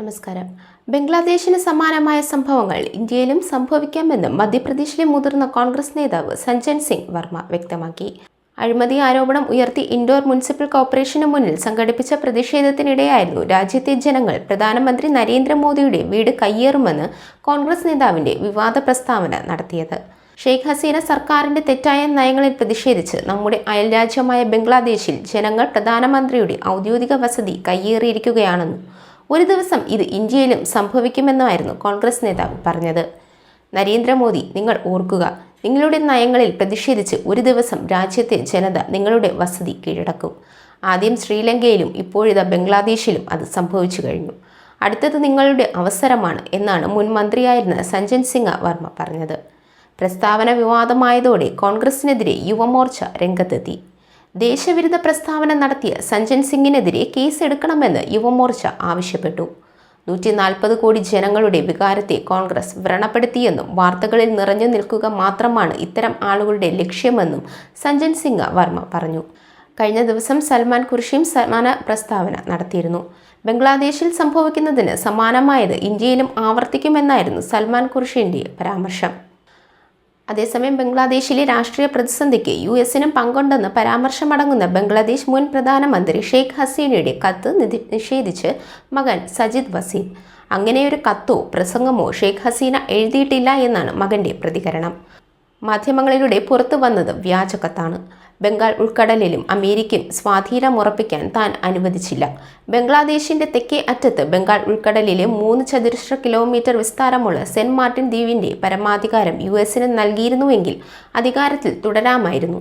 നമസ്കാരം. ബംഗ്ലാദേശിന് സമാനമായ സംഭവങ്ങൾ ഇന്ത്യയിലും സംഭവിക്കാമെന്നും മധ്യപ്രദേശിലെ മുതിർന്ന കോൺഗ്രസ് നേതാവ് സഞ്ജൻ സിംഗ് വർമ്മ വ്യക്തമാക്കി. അഴിമതി ആരോപണം ഉയർത്തി ഇൻഡോർ മുനിസിപ്പൽ കോർപ്പറേഷന് മുന്നിൽ സംഘടിപ്പിച്ച പ്രതിഷേധത്തിനിടെയായിരുന്നു രാജ്യത്തെ ജനങ്ങൾ പ്രധാനമന്ത്രി നരേന്ദ്രമോദിയുടെ വീട് കയ്യേറുമെന്ന് കോൺഗ്രസ് നേതാവിന്റെ വിവാദ പ്രസ്താവന നടത്തിയത്. ഷെയ്ഖ് ഹസീന സർക്കാരിന്റെ തെറ്റായ നയങ്ങളിൽ പ്രതിഷേധിച്ച് നമ്മുടെ അയൽരാജ്യമായ ബംഗ്ലാദേശിൽ ജനങ്ങൾ പ്രധാനമന്ത്രിയുടെ ഔദ്യോഗിക വസതി കയ്യേറിയിരിക്കുകയാണെന്നും ഒരു ദിവസം ഇത് ഇന്ത്യയിലും സംഭവിക്കുമെന്നായിരുന്നു കോൺഗ്രസ് നേതാവ് പറഞ്ഞത്. നരേന്ദ്രമോദി നിങ്ങൾ ഓർക്കുക നിങ്ങളുടെ നയങ്ങളിൽ പ്രതിഷേധിച്ച് ഒരു ദിവസം രാജ്യത്തെ ജനത നിങ്ങളുടെ വസതി കീഴടക്കും. ആദ്യം ശ്രീലങ്കയിലും ഇപ്പോഴിതാ ബംഗ്ലാദേശിലും അത് സംഭവിച്ചു കഴിഞ്ഞു. അടുത്തത് നിങ്ങളുടെ അവസരമാണ് എന്നാണ് മുൻ മന്ത്രിയായിരുന്ന സഞ്ജൻ സിംഗ വർമ്മ പറഞ്ഞത്. പ്രസ്താവന വിവാദമായതോടെ കോൺഗ്രസിനെതിരെ യുവമോർച്ച രംഗത്തെത്തി. ദേശവിരുദ്ധ പ്രസ്താവന നടത്തിയ സഞ്ജൻ സിംഗിനെതിരെ കേസെടുക്കണമെന്ന് യുവമോർച്ച ആവശ്യപ്പെട്ടു. നൂറ്റി നാൽപ്പത് കോടി ജനങ്ങളുടെ വികാരത്തെ കോൺഗ്രസ് വ്രണപ്പെടുത്തിയെന്നും വാർത്തകളിൽ നിറഞ്ഞു നിൽക്കുക മാത്രമാണ് ഇത്തരം ആളുകളുടെ ലക്ഷ്യമെന്നും സഞ്ജൻ സിംഗ് വർമ്മ പറഞ്ഞു. കഴിഞ്ഞ ദിവസം സൽമാൻ ഖുർഷിയും സമാന പ്രസ്താവന നടത്തിയിരുന്നു. ബംഗ്ലാദേശിൽ സംഭവിക്കുന്നതിന് സമാനമായത് ഇന്ത്യയിലും ആവർത്തിക്കുമെന്നായിരുന്നു സൽമാൻ ഖുർഷിന്റെ പരാമർശം. അതേസമയം ബംഗ്ലാദേശിലെ രാഷ്ട്രീയ പ്രതിസന്ധിക്ക് യു എസിനും പങ്കുണ്ടെന്ന് പരാമർശമടങ്ങുന്ന ബംഗ്ലാദേശ് മുൻ പ്രധാനമന്ത്രി ഷെയ്ഖ് ഹസീനയുടെ കത്ത് നിഷേധിച്ച് മകൻ സജിദ് വസീം. അങ്ങനെയൊരു കത്തോ പ്രസംഗമോ ഷെയ്ഖ് ഹസീന എഴുതിയിട്ടില്ല എന്നാണ് മകന്റെ പ്രതികരണം. മാധ്യമങ്ങളിലൂടെ പുറത്തു വന്നത് വ്യാജ കത്താണ്. ബംഗാൾ ഉൾക്കടലിലും അമേരിക്കയും സ്വാധീനമുറപ്പിക്കാൻ താൻ അനുവദിച്ചില്ല. ബംഗ്ലാദേശിന്റെ തെക്കേ അറ്റത്ത് ബംഗാൾ ഉൾക്കടലിലെ മൂന്ന് ചതുരശ്ര കിലോമീറ്റർ വിസ്താരമുള്ള സെന്റ് മാർട്ടിൻ ദ്വീപിന്റെ പരമാധികാരം യു എസിന് നൽകിയിരുന്നുവെങ്കിൽ അധികാരത്തിൽ തുടരാമായിരുന്നു.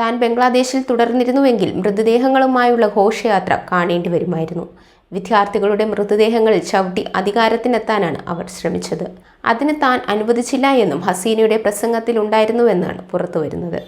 താൻ ബംഗ്ലാദേശിൽ തുടർന്നിരുന്നുവെങ്കിൽ മൃതദേഹങ്ങളുമായുള്ള ഘോഷയാത്ര കാണേണ്ടി വരുമായിരുന്നു. വിദ്യാർത്ഥികളുടെ മൃതദേഹങ്ങളിൽ ചവിട്ടി അധികാരത്തിനെത്താനാണ് അവർ ശ്രമിച്ചത്. അതിന് താൻ അനുവദിച്ചില്ല എന്നും ഹസീനയുടെ പ്രസംഗത്തിലുണ്ടായിരുന്നുവെന്നാണ് പുറത്തുവരുന്നത്.